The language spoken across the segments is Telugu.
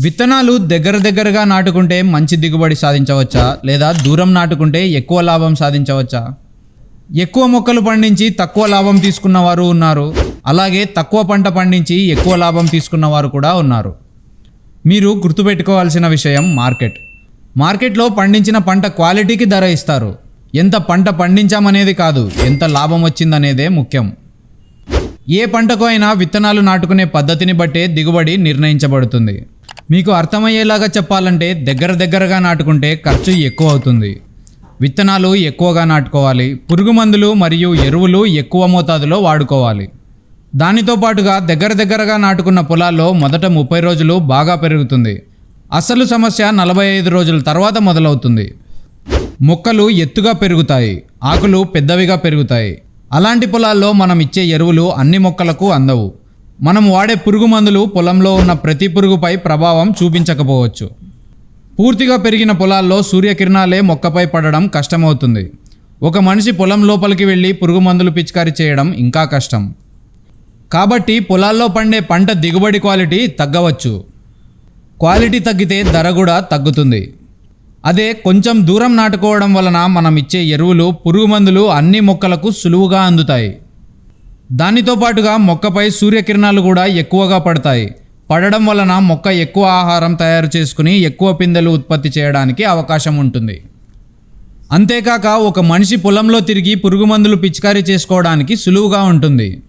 విత్తనాలు దగ్గర దగ్గరగా నాటుకుంటే మంచి దిగుబడి సాధించవచ్చా? లేదా దూరం నాటుకుంటే ఎక్కువ లాభం సాధించవచ్చా? ఎక్కువ మొక్కలు పండించి తక్కువ లాభం తీసుకున్న వారు ఉన్నారు. అలాగే తక్కువ పంట పండించి ఎక్కువ లాభం తీసుకున్న వారు కూడా ఉన్నారు. మీరు గుర్తుపెట్టుకోవాల్సిన విషయం మార్కెట్. మార్కెట్లో పండించిన పంట క్వాలిటీకి ధర ఇస్తారు. ఎంత పంట పండించామనేది కాదు ఎంత లాభం వచ్చిందనేదే ముఖ్యం. ఏ పంటకు అయినా విత్తనాలు నాటుకునే పద్ధతిని బట్టే దిగుబడి నిర్ణయించబడుతుంది. మీకు అర్థమయ్యేలాగా చెప్పాలంటే దగ్గర దగ్గరగా నాటుకుంటే ఖర్చు ఎక్కువ అవుతుంది. విత్తనాలు ఎక్కువగా నాటుకోవాలి. పురుగు మందులు మరియు ఎరువులు ఎక్కువ మోతాదులో వాడుకోవాలి. దానితో పాటుగా దగ్గర దగ్గరగా నాటుకున్న పొలాల్లో మొదట ముప్పై రోజులు బాగా పెరుగుతుంది. అసలు సమస్య నలభై ఐదు రోజుల తర్వాత మొదలవుతుంది. మొక్కలు ఎత్తుగా పెరుగుతాయి. ఆకులు పెద్దవిగా పెరుగుతాయి. అలాంటి పొలాల్లో మనం ఇచ్చే ఎరువులు అన్ని మొక్కలకు అందవు. మనం వాడే పురుగు మందులు పొలంలో ఉన్న ప్రతి పురుగుపై ప్రభావం చూపించకపోవచ్చు. పూర్తిగా పెరిగిన పొలాల్లో సూర్యకిరణాలే మొక్కపై పడడం కష్టమవుతుంది. ఒక మనిషి పొలం లోపలికి వెళ్ళి పురుగు మందులు పిచికారీ చేయడం ఇంకా కష్టం. కాబట్టి పొలాల్లో పండే పంట దిగుబడి క్వాలిటీ తగ్గవచ్చు. క్వాలిటీ తగ్గితే ధర కూడా తగ్గుతుంది. అదే కొంచెం దూరం నాటుకోవడం వలన మనం ఇచ్చే ఎరువులు పురుగు మందులు అన్ని మొక్కలకు సులువుగా అందుతాయి. దానితో పాటుగా మొక్కపై సూర్యకిరణాలు కూడా ఎక్కువగా పడతాయి. పడడం వలన మొక్క ఎక్కువ ఆహారం తయారు చేసుకుని ఎక్కువ పిందెలు ఉత్పత్తి చేయడానికి అవకాశం ఉంటుంది. అంతేకాక ఒక మనిషి పొలంలో తిరిగి పురుగు మందులు పిచికారీ చేసుకోవడానికి సులువుగా ఉంటుంది.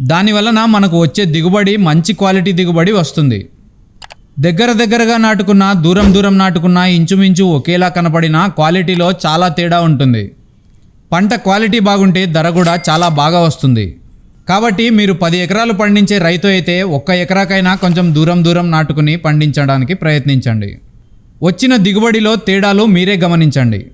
దానివలన మనకు వచ్చే దిగుబడి మంచి క్వాలిటీ దిగుబడి వస్తుంది. దగ్గర దగ్గరగా నాటుకున్న దూరం దూరం నాటుకున్న ఇంచుమించు ఒకేలా కనపడిన క్వాలిటీలో చాలా తేడా ఉంటుంది. పంట క్వాలిటీ బాగుంటే ధర కూడా చాలా బాగా వస్తుంది. కాబట్టి మీరు పది ఎకరాలు పండించే రైతు అయితే ఒక్క ఎకరాకైనా కొంచెం దూరం దూరం నాటుకుని పండించడానికి ప్రయత్నించండి. వచ్చిన దిగుబడిలో తేడాలు మీరే గమనించండి.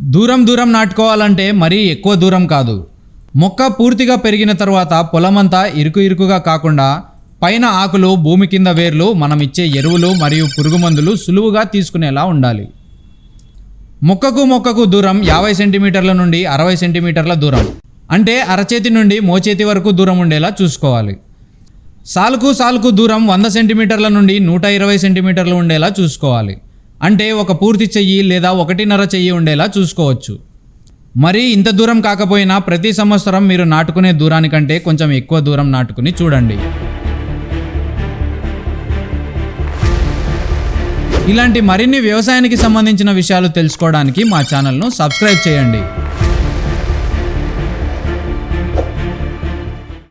దూరం దూరం నాటుకోవాలంటే మరీ ఎక్కువ దూరం కాదు. మొక్క పూర్తిగా పెరిగిన తర్వాత పొలమంతా ఇరుకు ఇరుకుగా కాకుండా పైన ఆకులు భూమి కింద వేర్లు మనం ఇచ్చే ఎరువులు మరియు పురుగు మందులు సులువుగా తీసుకునేలా ఉండాలి. మొక్కకు మొక్కకు దూరం యాభై సెంటీమీటర్ల నుండి అరవై సెంటీమీటర్ల దూరం. అంటే అరచేతి నుండి మోచేతి వరకు దూరం ఉండేలా చూసుకోవాలి. సాలుకు సాలుకు దూరం వంద సెంటీమీటర్ల నుండి నూట ఇరవై సెంటీమీటర్లు ఉండేలా చూసుకోవాలి. అంటే ఒక పూర్తి చెయ్యి లేదా ఒకటిన్నర చెయ్యి ఉండేలా చూసుకోవచ్చు. మరి ఇంత దూరం కాకపోయినా ప్రతి సంవత్సరం మీరు నాటుకునే దూరానికంటే కొంచెం ఎక్కువ దూరం నాటుకుని చూడండి. ఇలాంటి మరిన్ని వ్యవసాయానికి సంబంధించిన విషయాలు తెలుసుకోవడానికి మా ఛానల్ను సబ్స్క్రైబ్ చేయండి.